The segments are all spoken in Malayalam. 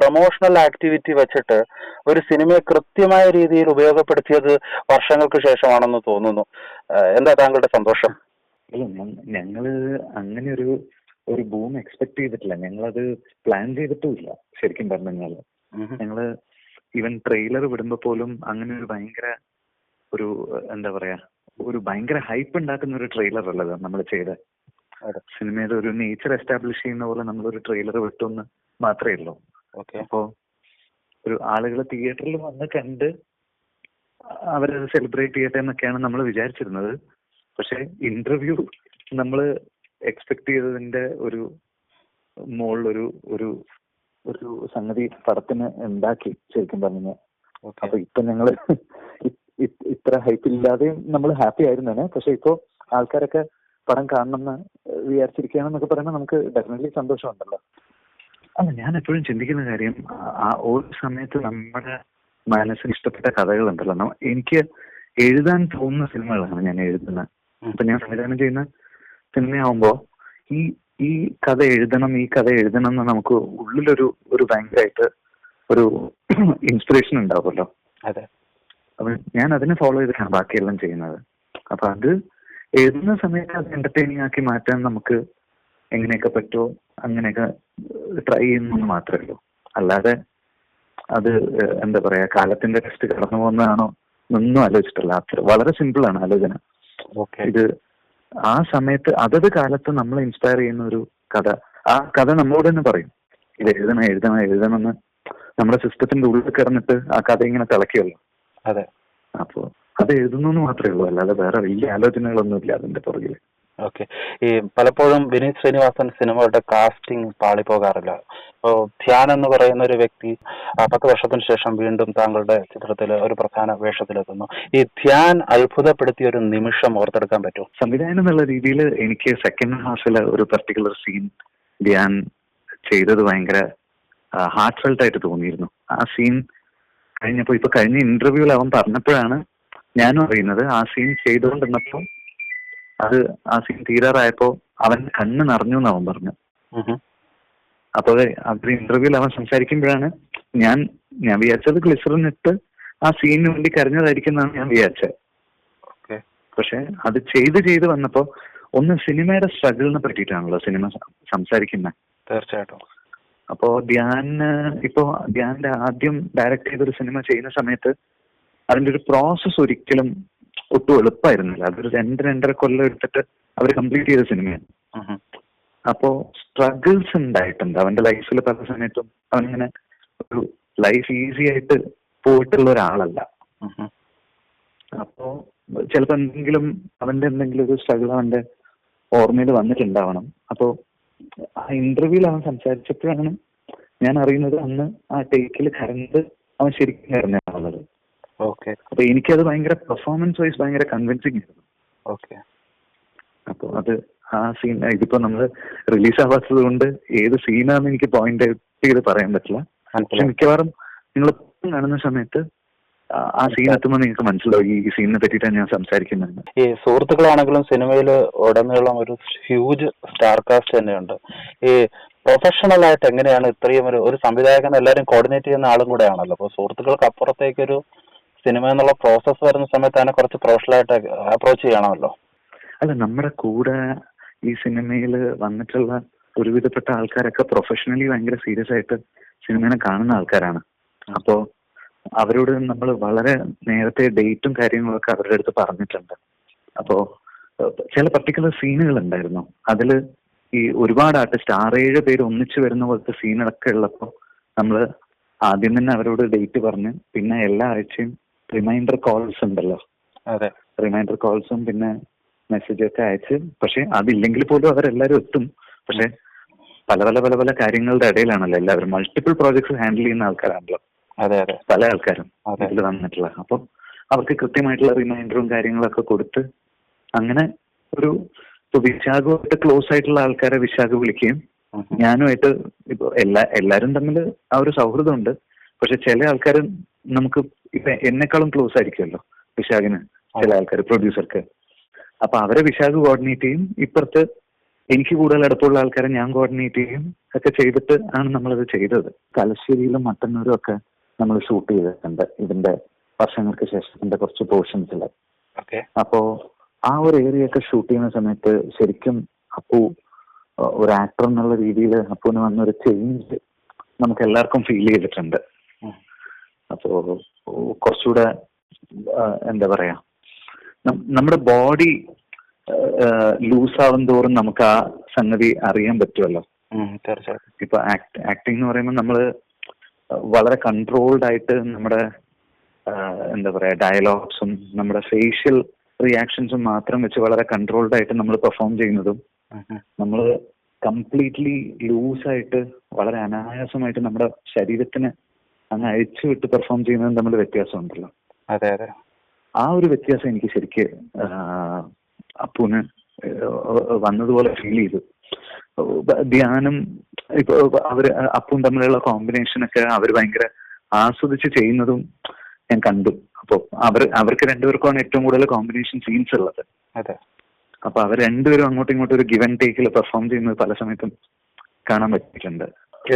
പ്രൊമോഷണൽ ആക്ടിവിറ്റി വെച്ചിട്ട് ഒരു സിനിമയെ കൃത്യമായ രീതിയിൽ ഉപയോഗപ്പെടുത്തിയത് വർഷങ്ങൾക്ക് ശേഷമാണെന്ന് തോന്നുന്നു. എന്താ താങ്കളുടെ സന്തോഷം? ഞങ്ങൾ ഞങ്ങൾ അങ്ങനെ ഒരു ഒരു ബൂം എക്സ്പെക്ട് ചെയ്തിട്ടില്ല. ഞങ്ങളത് പ്ലാൻ ചെയ്തിട്ടുമില്ല. ശരിക്കും പറഞ്ഞു കഴിഞ്ഞാൽ ഞങ്ങൾ ഈവൻ ട്രെയിലർ വിടുമ്പോ പോലും അങ്ങനെ ഒരു ഭയങ്കര ഒരു എന്താ പറയാ ഒരു ഭയങ്കര ഹൈപ്പ് ഉണ്ടാക്കുന്ന ഒരു ട്രെയിലർ അല്ലത് നമ്മൾ ചെയ്ത. സിനിമയുടെ ഒരു നേച്ചർ എസ്റ്റാബ്ലിഷ് ചെയ്യുന്ന പോലെ നമ്മളൊരു ട്രെയിലർ വിട്ടെന്ന് മാത്രമേ ഉള്ളൂ. അപ്പോ ഒരു ആളുകൾ തിയേറ്ററിൽ വന്ന് കണ്ട് അവരത് സെലിബ്രേറ്റ് ചെയ്യട്ടെ എന്നൊക്കെയാണ് നമ്മൾ വിചാരിച്ചിരുന്നത്. പക്ഷെ ഇന്റർവ്യൂ നമ്മൾ എക്സ്പെക്ട് ചെയ്തതിന്റെ ഒരു മുകളിലൊരു ഒരു ഒരു സംഗതി പടത്തിന് ഉണ്ടാക്കി ശരിക്കും പറഞ്ഞു. അപ്പൊ ഇപ്പൊ ഇ- ഇത്ര ഹൈപ്പ് ഇല്ലാതെയും നമ്മൾ ഹാപ്പി ആയിരുന്നേനെ. പക്ഷെ ഇപ്പോ ആൾക്കാരൊക്കെ പടം കാണണം എന്ന് വിചാരിച്ചിരിക്കുകയാണെന്നൊക്കെ പറയുമ്പോൾ നമുക്ക് ഡെഫിനറ്റ്ലി സന്തോഷമുണ്ടല്ലോ. അല്ല ഞാൻ എപ്പോഴും ചിന്തിക്കുന്ന കാര്യം ആ- ഓരോ ഒരു സമയത്ത് നമ്മുടെ മനസ്സിന് ഇഷ്ടപ്പെട്ട കഥകൾ ഉണ്ടല്ലോ എനിക്ക് എഴുതാൻ തോന്നുന്ന സിനിമകളാണ് ഞാൻ എഴുതുന്നത്. അപ്പൊ ഞാൻ സംവിധാനം ചെയ്യുന്ന സിനിമയാവുമ്പോ ഈ ഈ കഥ എഴുതണം ഈ കഥ എഴുതണം എന്ന് നമുക്ക് ഉള്ളിലൊരു ഒരു ഭയങ്കരമായിട്ട് ഒരു ഇൻസ്പിറേഷൻ ഉണ്ടാവുമല്ലോ. അതെ. അപ്പൊ ഞാൻ അതിനെ ഫോളോ ചെയ്തിട്ടാണ് ബാക്കിയെല്ലാം ചെയ്യുന്നത്. അപ്പൊ അത് എഴുതുന്ന സമയത്ത് അത് എന്റർടൈനിങ് ആക്കി മാറ്റാൻ നമുക്ക് എങ്ങനെയൊക്കെ പറ്റുമോ അങ്ങനെയൊക്കെ ട്രൈ ചെയ്യുന്നു മാത്രമേ ഉള്ളൂ. അല്ലാതെ അത് എന്താ പറയാ കാലത്തിന്റെ ടെസ്റ്റ് കടന്നു പോകുന്നതാണോ ഒന്നും ആലോചിച്ചിട്ടില്ല. അത്ര വളരെ സിമ്പിൾ ആണ് ആലോചന. ഓക്കെ ഇത് ആ സമയത്ത് അതത് കാലത്ത് നമ്മൾ ഇൻസ്പയർ ചെയ്യുന്ന ഒരു കഥ. ആ കഥ നമ്മളോട് തന്നെ പറയും. ഇത് എഴുതണം എഴുതണം എഴുതണം എന്ന് നമ്മുടെ സിസ്റ്റത്തിന്റെ ഉള്ളിൽ കിടന്നിട്ട് ആ കഥ ഇങ്ങനെ തിളക്കിയല്ലോ അതെ. അപ്പോ അത് എഴുതുന്നു മാത്രമേ ഉള്ളൂ. അല്ലാതെ വേറെ വലിയ ആലോചനകളൊന്നും ഇല്ല അതിന്റെ പുറകിൽ. ഓക്കെ ഈ പലപ്പോഴും വിനീത് ശ്രീനിവാസൻ സിനിമകളുടെ കാസ്റ്റിംഗ് പാളിപ്പോകാറില്ല. ഇപ്പോ ധ്യാൻ എന്ന് പറയുന്ന ഒരു വ്യക്തി പത്ത് വർഷത്തിന് ശേഷം വീണ്ടും താങ്കളുടെ ചിത്രത്തിൽ ഒരു പ്രധാന വേഷത്തിലെത്തുന്നു. ഈ ധ്യാൻ അത്ഭുതപ്പെടുത്തിയ ഒരു നിമിഷം ഓർത്തെടുക്കാൻ പറ്റുമോ? സംവിധാനം എന്നുള്ള രീതിയിൽ എനിക്ക് സെക്കൻഡ് ഹാഫിൽ ഒരു പർട്ടിക്കുലർ സീൻ ധ്യാൻ ചെയ്തത് ഭയങ്കര ഹാർട്ട് ഫെൽട്ട് ആയിട്ട് തോന്നിയിരുന്നു. ആ സീൻ കഴിഞ്ഞപ്പോ ഇപ്പൊ കഴിഞ്ഞ ഇന്റർവ്യൂവിൽ അവൻ പറഞ്ഞപ്പോഴാണ് ഞാനും അറിയുന്നത് ആ സീൻ ചെയ്തുകൊണ്ടിരുന്നപ്പോ അത് ആ സീൻ തീരാറായപ്പോ അവന്റെ കണ്ണ് നിറഞ്ഞു എന്ന് അവൻ പറഞ്ഞു. അപ്പൊ അവർ ഇന്റർവ്യൂവിൽ അവൻ സംസാരിക്കുമ്പോഴാണ് ഞാൻ ഞാൻ വിചാരിച്ചത് ഗ്ലിസറിൻ ഇട്ട് ആ സീനിന് വേണ്ടി കരഞ്ഞതായിരിക്കും എന്നാണ് ഞാൻ വിചാരിച്ചത്. പക്ഷെ അത് ചെയ്ത് ചെയ്ത് വന്നപ്പോ ഒന്ന് സിനിമയുടെ സ്ട്രഗിളിനെ പറ്റിയിട്ടാണല്ലോ സിനിമ സംസാരിക്കുന്ന. സംസാരിക്കുന്നത് തീർച്ചയായിട്ടും. അപ്പോ ധ്യാൻ ഇപ്പോ ധ്യാന്റെ ആദ്യം ഡയറക്ട് ചെയ്തൊരു സിനിമ ചെയ്യുന്ന സമയത്ത് അതിന്റെ ഒരു പ്രോസസ് ഒരിക്കലും ഒട്ടും എളുപ്പമായിരുന്നില്ല അതൊരു രണ്ട് രണ്ടര കൊല്ലം എടുത്തിട്ട് അവർ കംപ്ലീറ്റ് ചെയ്ത സിനിമയാണ്. അപ്പോ സ്ട്രഗിൾസ് ഉണ്ടായിട്ടുണ്ട്. അവന്റെ ലൈഫിൽ പല സമയത്തും അവനിങ്ങനെ ഒരു ലൈഫ് ഈസി ആയിട്ട് പോയിട്ടുള്ള ഒരാളല്ല. അപ്പോ ചിലപ്പോ എന്തെങ്കിലും അവന്റെ എന്തെങ്കിലും ഒരു സ്ട്രഗിൾ അവന്റെ ഓർമ്മയിൽ വന്നിട്ടുണ്ടാവണം. അപ്പോ ആ ഇന്റർവ്യൂവിൽ അവൻ സംസാരിച്ചപ്പോഴാണ് ഞാൻ അറിയുന്നത് അന്ന് ആ ടേക്കിൽ കരണ്ട് അവൻ ശരിക്കും കരഞ്ഞാണുള്ളത് ഓക്കെ അപ്പൊ എനിക്കത് ഭയങ്കര പെർഫോമൻസ് വൈസ് ഭയങ്കര കൺവിൻസിങ് ആയിരുന്നു. ഓക്കെ അപ്പൊ അത് ആ സീൻ ഇതിപ്പോ നമ്മൾ റിലീസ് ആവാത്തത് കൊണ്ട് ഏത് സീനാന്ന് എനിക്ക് പോയിന്റ് ഔട്ട് ചെയ്ത് പറയാൻ പറ്റില്ല. പക്ഷെ മിക്കവാറും നിങ്ങൾ കാണുന്ന സമയത്ത് ആ- സീൻ എത്തുമ്പോൾ നിങ്ങൾക്ക് മനസ്സിലാവും ഈ സീനിനെ പറ്റിയിട്ടാണ് ഞാൻ സംസാരിക്കുന്നത് ഈ സുഹൃത്തുക്കളാണെങ്കിലും സിനിമയിൽ ഉടനീളം ഒരു ഹ്യൂജ് സ്റ്റാർ കാസ്റ്റ് തന്നെയുണ്ട്. ഈ പ്രൊഫഷണൽ ആയിട്ട് എങ്ങനെയാണ് ഇത്രയും ഒരു ഒരു സംവിധായകൻ എല്ലാവരും കോർഡിനേറ്റ് ചെയ്യുന്ന ആളും കൂടെ ആണല്ലോ അപ്പോൾ സുഹൃത്തുക്കൾക്ക് അപ്പുറത്തേക്ക് ഒരു സിനിമ എന്നുള്ള പ്രോസസ്സ് വരുന്ന സമയത്ത് അതിനെ കുറച്ച് പ്രൊഫഷണൽ ആയിട്ട് അപ്രോച്ച് ചെയ്യണമല്ലോ. അല്ല നമ്മുടെ കൂടെ ഈ സിനിമയിൽ വന്നിട്ടുള്ള ഒരുവിധപ്പെട്ട ആൾക്കാരൊക്കെ പ്രൊഫഷണലി ഭയങ്കര സീരിയസ് ആയിട്ട് സിനിമയെ കാണുന്ന ആൾക്കാരാണ്. അപ്പോ അവരോട് നമ്മൾ വളരെ നേരത്തെ ഡേറ്റും കാര്യങ്ങളൊക്കെ അവരുടെ അടുത്ത് പറഞ്ഞിട്ടുണ്ട്. അപ്പോ ചില പർട്ടിക്കുലർ സീനുകൾ ഉണ്ടായിരുന്നു. അതിൽ ഈ ഒരുപാട് ആർട്ടിസ്റ്റ് ആറേഴ് പേര് ഒന്നിച്ചു വരുന്ന പോലത്തെ സീനുകളൊക്കെ ഉള്ളപ്പോ നമ്മൾ ആദ്യം തന്നെ അവരോട് ഡേറ്റ് പറഞ്ഞ് പിന്നെ എല്ലാ ആഴ്ചയും റിമൈൻഡർ കോൾസ് ഉണ്ടല്ലോ. അതെ. റിമൈൻഡർ കോൾസും പിന്നെ മെസ്സേജ് ഒക്കെ അയച്ച് പക്ഷെ അതില്ലെങ്കിൽ പോലും അവരെല്ലാരും എത്തും. പക്ഷെ പല പല പല പല കാര്യങ്ങളുടെ ഇടയിലാണല്ലോ എല്ലാവരും. മൾട്ടിപ്പിൾ പ്രോജക്ട്സ് ഹാൻഡിൽ ചെയ്യുന്ന ആൾക്കാരാണല്ലോ അതെ അതെ. പല ആൾക്കാരും. ഇതിൽ വന്നിട്ടുള്ള. അപ്പം അവർക്ക് കൃത്യമായിട്ടുള്ള റിമൈൻഡറും കാര്യങ്ങളൊക്കെ കൊടുത്ത് അങ്ങനെ ഒരു ഇപ്പൊ വിശാഖമായിട്ട് ക്ലോസ് ആയിട്ടുള്ള ആൾക്കാരെ വിശാഖ വിളിക്കുകയും. ഞാനുമായിട്ട് ഇപ്പൊ എല്ലാ എല്ലാരും തമ്മിൽ ആ ഒരു സൗഹൃദമുണ്ട്. പക്ഷെ ചില ആൾക്കാരും നമുക്ക് ഇപ്പൊ എന്നെക്കാളും ക്ലോസ് ആയിരിക്കുമല്ലോ വിശാഖിന് ചില ആൾക്കാർ പ്രൊഡ്യൂസർക്ക് അപ്പൊ അവരെ വിശാഖ് കോർഡിനേറ്റ് ചെയ്യും. ഇപ്പുറത്ത് എനിക്ക് കൂടുതൽ അടുപ്പമുള്ള ആൾക്കാരെ ഞാൻ കോർഡിനേറ്റ് ചെയ്യും. ഒക്കെ ചെയ്തിട്ട് ആണ് നമ്മളത് ചെയ്തത്. തലശ്ശേരിയിലും മട്ടന്നൂരും ഒക്കെ നമ്മൾ ഷൂട്ട് ചെയ്തിട്ടുണ്ട്. ഇതിന്റെ വർഷങ്ങൾക്ക് ശേഷം ഇതിന്റെ കുറച്ച് പോർഷൻസിൽ അപ്പോ ആ ഒരു ഏരിയ ഒക്കെ ഷൂട്ട് ചെയ്യുന്ന സമയത്ത് ശരിക്കും അപ്പു ഒരു ആക്ടർ എന്നുള്ള രീതിയിൽ അപ്പുവിന് വന്നൊരു ചേഞ്ച് നമുക്ക് എല്ലാവർക്കും ഫീൽ ചെയ്തിട്ടുണ്ട്. അപ്പോ കുറച്ചുകൂടെ എന്താ പറയാ നമ്മുടെ ബോഡി ലൂസ് ആവും തോറും നമുക്ക് ആ സംഗതി അറിയാൻ പറ്റുമല്ലോ തീർച്ചയായിട്ടും ഇപ്പൊ ആക്ടിങ് എന്ന് പറയുമ്പോൾ നമ്മൾ വളരെ കൺട്രോൾഡ് ആയിട്ട് നമ്മുടെ എന്താ പറയാ ഡയലോഗ്സും നമ്മുടെ ഫേഷ്യൽ റിയാക്ഷൻസും മാത്രം വെച്ച് വളരെ കൺട്രോൾഡ് ആയിട്ട് നമ്മൾ പെർഫോം ചെയ്യുന്നതും. നമ്മൾ കംപ്ലീറ്റ്ലി ലൂസായിട്ട് വളരെ അനായാസമായിട്ട് നമ്മുടെ ശരീരത്തിന് അങ്ങ് അഴിച്ചു വിട്ട് പെർഫോം ചെയ്യുന്നതും തമ്മിൽ വ്യത്യാസമുണ്ടല്ലോ. അതെ അതെ. ആ ഒരു വ്യത്യാസം എനിക്ക് ശരിക്ക് അപ്പൂന് വന്നതുപോലെ ഫീൽ ചെയ്തു. ധ്യാനം ഇപ്പൊ അവർ അപ്പും തമ്മിലുള്ള കോമ്പിനേഷൻ ഒക്കെ അവർ ഭയങ്കര ആസ്വദിച്ച് ചെയ്യുന്നതും ഞാൻ കണ്ടു. അപ്പൊ അവർ അവർക്ക് രണ്ടുപേർക്കുമാണ് ഏറ്റവും കൂടുതൽ കോമ്പിനേഷൻ സീൻസ് ഉള്ളത്. അതെ. അപ്പൊ അവർ രണ്ടുപേരും അങ്ങോട്ടും ഇങ്ങോട്ടും ഒരു ഗിവൻ ടേക്കിൽ പെർഫോം ചെയ്യുന്നത് പല സമയത്തും കാണാൻ പറ്റിയിട്ടുണ്ട്.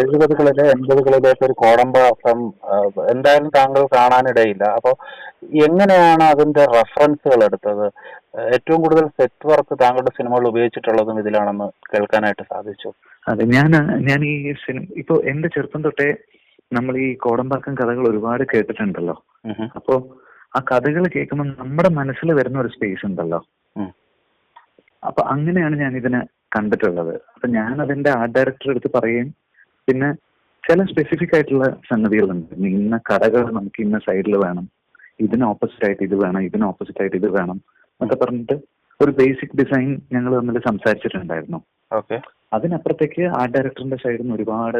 എഴുപതുകളിലെ എൺപതുകളിലേക്ക് ഒരു കോടമ്പാസം എന്തായാലും താങ്കൾ കാണാനിടയില്ല. അപ്പോൾ എങ്ങനെയാണ് അതിന്റെ റെഫറൻസുകൾ എടുത്തത്? ഏറ്റവും കൂടുതൽ സെറ്റ് വർക്ക് താങ്കളുടെ സിനിമകൾ ഉപയോഗിച്ചിട്ടുള്ളതും ഇതിലാണെന്ന് കേൾക്കാനായിട്ട് സാധിച്ചു. അതെ ഞാൻ ഞാൻ ഈ സിനിമ ഇപ്പൊ എന്റെ ചെറുപ്പം തൊട്ടേ നമ്മൾ ഈ കോടമ്പാക്കം കഥകൾ ഒരുപാട് കേട്ടിട്ടുണ്ടല്ലോ. അപ്പോ ആ കഥകൾ കേൾക്കുമ്പോൾ നമ്മുടെ മനസ്സിൽ വരുന്ന ഒരു സ്പേസ് ഉണ്ടല്ലോ. അപ്പൊ അങ്ങനെയാണ് ഞാൻ ഇതിനെ കണ്ടിട്ടുള്ളത്. അപ്പൊ ഞാൻ അതിന്റെ ആർട്ട് ഡയറക്ടർ അടുത്ത് പറയുകയും പിന്നെ ചില സ്പെസിഫിക് ആയിട്ടുള്ള സംഗതികളുണ്ട്. ഇന്ന കടകൾ നമുക്ക് ഇന്ന സൈഡിൽ വേണം. ഇതിന് ഓപ്പോസിറ്റ് ആയിട്ട് ഇത് വേണം. ഇതിന് ഓപ്പോസിറ്റ് ആയിട്ട് ഇത് വേണം എന്നൊക്കെ പറഞ്ഞിട്ട് ഒരു ബേസിക് ഡിസൈൻ ഞങ്ങൾ തമ്മിൽ സംസാരിച്ചിട്ടുണ്ടായിരുന്നു. ഓക്കെ അതിനപ്പുറത്തേക്ക് ആർട്ട് ഡയറക്ടറിന്റെ സൈഡിൽ നിന്ന് ഒരുപാട്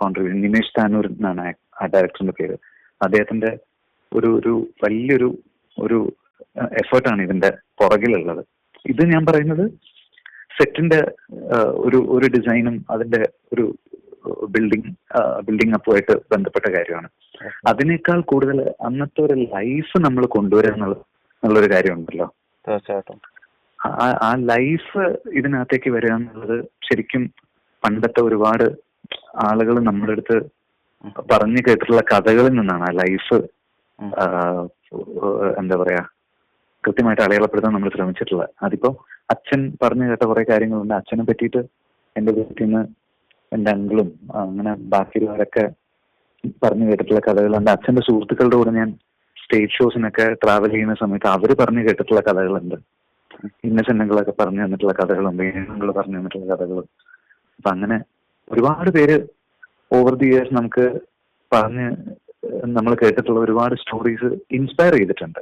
കോൺട്രിബ്യൂഷൻ നിമേഷ് താനൂർ എന്നാണ് ആർട്ട് ഡയറക്ടറിന്റെ പേര്. അദ്ദേഹത്തിന്റെ ഒരു ഒരു വലിയൊരു ഒരു എഫേർട്ടാണ് ഇതിന്റെ പുറകിലുള്ളത്. ഇത് ഞാൻ പറയുന്നത് സെറ്റിന്റെ ഒരു ഒരു ഡിസൈനും അതിന്റെ ഒരു ബിൽഡിംഗ് ബിൽഡിംഗ് അപ്പുമായിട്ട് ബന്ധപ്പെട്ട കാര്യമാണ്. അതിനേക്കാൾ കൂടുതൽ അന്നത്തെ ഒരു ലൈഫ് നമ്മൾ കൊണ്ടുവരിക എന്നുള്ള എന്നുള്ളൊരു കാര്യമുണ്ടല്ലോ. തീർച്ചയായിട്ടും. ആ- ആ ലൈഫ് ഇതിനകത്തേക്ക് വരിക എന്നുള്ളത് ശരിക്കും പണ്ടത്തെ ഒരുപാട് ആളുകൾ നമ്മുടെ അടുത്ത് പറഞ്ഞു കേട്ടിട്ടുള്ള കഥകളിൽ നിന്നാണ് ആ ലൈഫ് എന്താ പറയാ കൃത്യമായിട്ട് അടയാളപ്പെടുത്താൻ നമ്മൾ ശ്രമിച്ചിട്ടുള്ളത്. അതിപ്പോ അച്ഛൻ പറഞ്ഞു കേട്ട കുറെ കാര്യങ്ങളുണ്ട്. അച്ഛനെ പറ്റിയിട്ട് എന്റെ വീട്ടിൽ നിന്ന് എന്റെ അങ്കിളും അങ്ങനെ ബാക്കിയുള്ളവരൊക്കെ പറഞ്ഞു കേട്ടിട്ടുള്ള കഥകളുണ്ട്. അച്ഛന്റെ സുഹൃത്തുക്കളുടെ കൂടെ ഞാൻ സ്റ്റേജ് ഷോസിനൊക്കെ ട്രാവൽ ചെയ്യുന്ന സമയത്ത് അവർ പറഞ്ഞു കേട്ടിട്ടുള്ള കഥകളുണ്ട്. ഇന്നസെന്റുകളൊക്കെ പറഞ്ഞു തന്നിട്ടുള്ള കഥകളുണ്ട്. ഏണുകൾ പറഞ്ഞു തന്നിട്ടുള്ള കഥകളും. അപ്പൊ അങ്ങനെ ഒരുപാട് പേര് ഓവർ ദി ഇയേഴ്സ് നമുക്ക് പറഞ്ഞ് നമ്മൾ കേട്ടിട്ടുള്ള ഒരുപാട് സ്റ്റോറീസ് ഇൻസ്പയർ ചെയ്തിട്ടുണ്ട്.